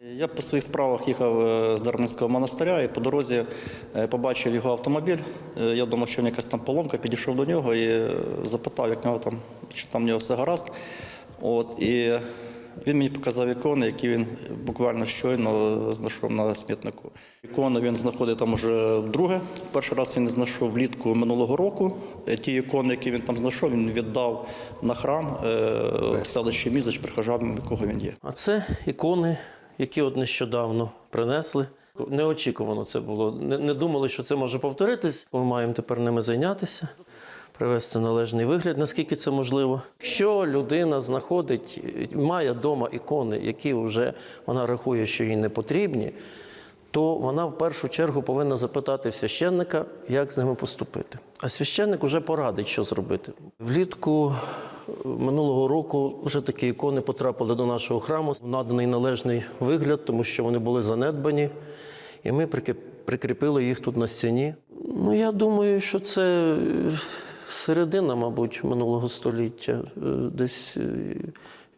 Я по своїх справах їхав е, з Дарницького монастиря і по дорозі е, побачив його автомобіль. Е, Я думав, що в якась там поломка, підійшов до нього і запитав, як нього там, чи там в нього все гаразд. От, і він мені показав ікони, які він буквально щойно знайшов на смітнику. Ікони він знаходить там уже вдруге. Перший раз він знайшов влітку минулого року. Ті ікони, які він там знайшов, він віддав на храм в селищі Мізоч, прихожанам, якого він є. А це ікони, які от нещодавно принесли. Неочікувано це було. Не, не думали, що це може повторитись. Ми маємо тепер ними зайнятися, привести належний вигляд, наскільки це можливо. Якщо людина знаходить, має вдома ікони, які вже вона рахує, що їй не потрібні, то вона в першу чергу повинна запитати священника, як з ними поступити. А священник вже порадить, що зробити. Влітку минулого року вже такі ікони потрапили до нашого храму, наданий належний вигляд, тому що вони були занедбані. І ми прикріпили їх тут на стіні. Ну, я думаю, що це е, середина, мабуть, минулого століття, е, десь е,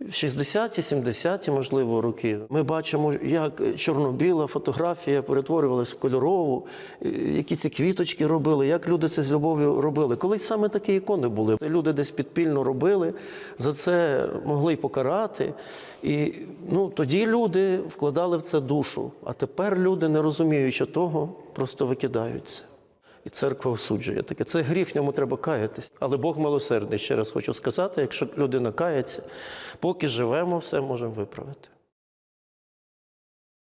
60-ті, 70-ті, можливо, роки. Ми бачимо, як чорно-біла фотографія перетворювалася в кольорову, е, які ці квіточки робили, як люди це з любов'ю робили. Колись саме такі ікони були. Люди десь підпільно робили, за це могли й покарати. І ну, тоді люди вкладали в це душу, а тепер люди, не розуміючи того, просто викидаються. І церква осуджує таке. Це гріх, в ньому треба каятись. Але Бог милосердний, ще раз хочу сказати, якщо людина кається, поки живемо, все можемо виправити.